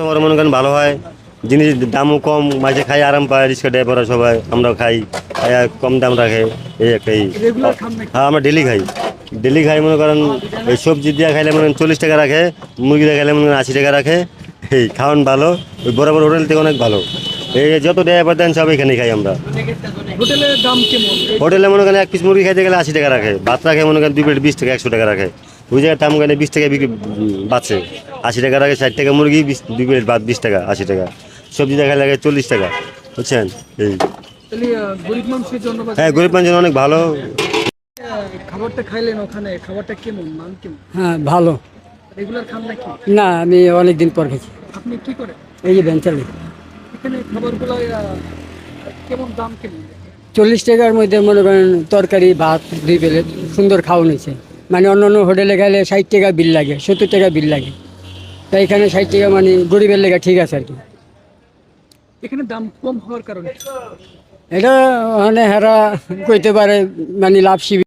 সবার মনে করেন ভালো হয়। জিনিস দামও কম মাঝে খাই আরাম পায় রিক্সা ড্রাইভাররা সবাই আমরাও খাই। কম দাম রাখে এই একটাই হ্যাঁ আমরা ডেলি খাই। ডেলি খাই মনে করেন ওই সবজি দিয়ে খাইলে মনে করেন চল্লিশ টাকা রাখে মুরগি দিয়ে খাইলে মনে করেন আশি টাকা রাখে। এই খাওয়ান ভালো ওই বরাবর হোটেল থেকে অনেক ভালো। এই যত ড্রাইভার দেন সব এখানে খাই আমরা। হোটেলের দাম কেমন? হোটেলে মনে করেন এক পিস মুরগি খাইতে গেলে আশি টাকা রাখে ভাত রাখে মনে করেন দুই প্লেট বিশ টাকা একশো টাকা রাখে। ওই জায়গায় দাম গেলে বিশ টাকা বিক্রি বাঁচে। আশি টাকা রাখে ষাট টাকা মুরগি বিশ দুই প্লেট ভাত বিশ টাকা আশি টাকা। সবজি দেখা লাগে চল্লিশ টাকা বুঝছেন? এই। গরিব মানুষের হ্যাঁ গরিব মানুষজন অনেক ভালো। খাবারটা খাইলেন ওখানে খাবারটা কেমন? মান কেমন? হ্যাঁ ভালো। রেগুলার খান নাকি? না আমি অনেক দিন পর খেয়েছি আপনি কি করেন? এই যে ভেঞ্চালি এখানে খাবারগুলো কেমন দাম কেমন? চল্লিশ টাকার মধ্যে মনে করেন তরকারি ভাত দুই প্লেট সুন্দর খাওয়ানো হয়েছে। মানে অন্য অন্য হোটেলে গেলে ষাট টাকা বিল লাগে সত্তর টাকা বিল লাগে। তাই এখানে ষাট টাকা মানে গরিবের লেগে ঠিক আছে আর কি। এখানে দাম কম হওয়ার কারণে? এটা মানে হেরা কইতে পারে মানে লাভ শিবি